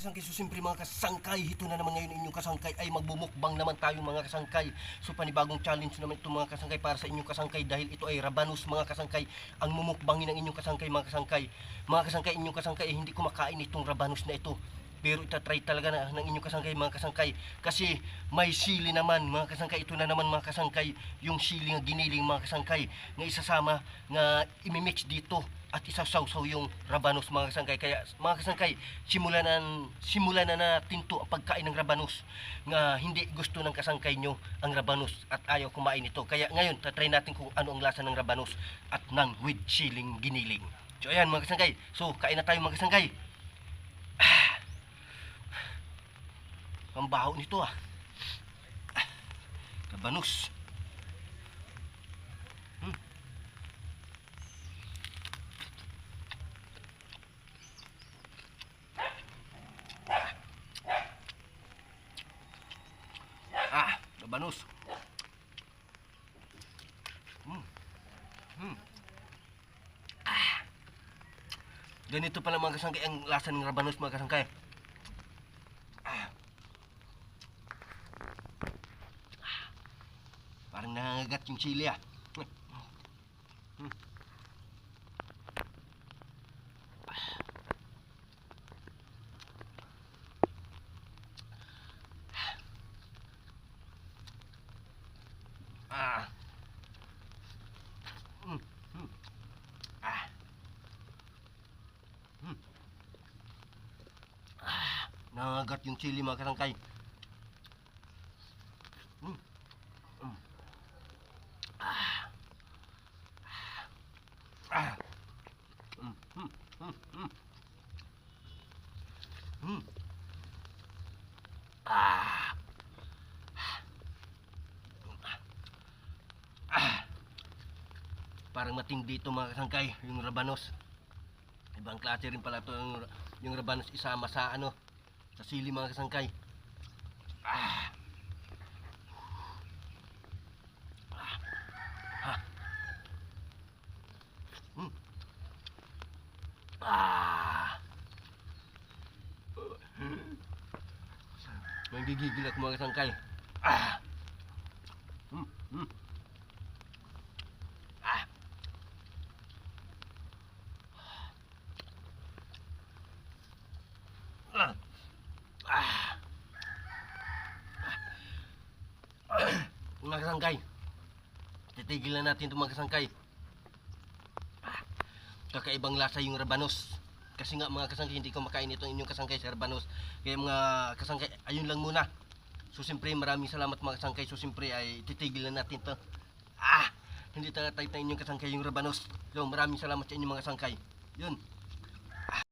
kasangkay, so siyempre mga kasangkay, ito na naman ngayon inyong kasangkay ay magbumukbang naman tayo mga kasangkay. So panibagong challenge naman ito mga kasangkay para sa inyong kasangkay dahil ito ay rabanus mga kasangkay. Ang mumukbangin ng inyong kasangkay mga kasangkay. Mga kasangkay, inyong kasangkay ay hindi kumakain itong rabanus na ito. Pero itatry talaga na ng inyong kasangkay mga kasangkay kasi may sili naman mga kasangkay ito na naman mga kasangkay yung sili nga giniling mga kasangkay nga isasama nga imimix dito at isasawsaw yung rabanus mga kasangkay kaya mga kasangkay simulan na simulan na natin to ang pagkain ng rabanus nga hindi gusto ng kasangkay nyo ang rabanus at ayaw kumain ito kaya ngayon tatry natin kung ano ang lasa ng rabanus at ng with siling giniling so ayan mga kasangkay so kain na tayo mga kasangkay Ang baho nito ah. Ah, Rabanus. Hmm. Ah, rabanus. Hmm. Hmm. Ah. Ganito pala mga kasangkay ang lasa ng rabanus mga kasangkay. Parang nangangagat yung chili ah. Hmm. Ah. Hmm. Hmm. Ah. Hmm. Ah. Nangangagat yung chili mga kasangkay. Hmm. Hmm. Ah. Mm, mm, mm, mm. Mm. Ah. Ah. Parang matindi ito mga kasangkay, yung rabanos. Ibang klase rin pala ito yung, yung rabanos isama sa ano, sa sili mga kasangkay. Ah. Ah. Nanggigigil ako mga kasangkay. Ah. Hmm. Ah. Ah. Ah. Mga kasangkay. Titigil na natin itong mga. Kakaibang lasa yung rabanos. Kasi nga mga kasangkay, hindi ko makain itong inyong kasangkay sa rabanos. Kaya mga kasangkay, ayun lang muna. So siyempre, maraming salamat mga kasangkay. So siyempre, ay titigil na natin to. Ah! Hindi tayo tayo inyong kasangkay yung rabanos. So maraming salamat sa inyong mga kasangkay. Yun.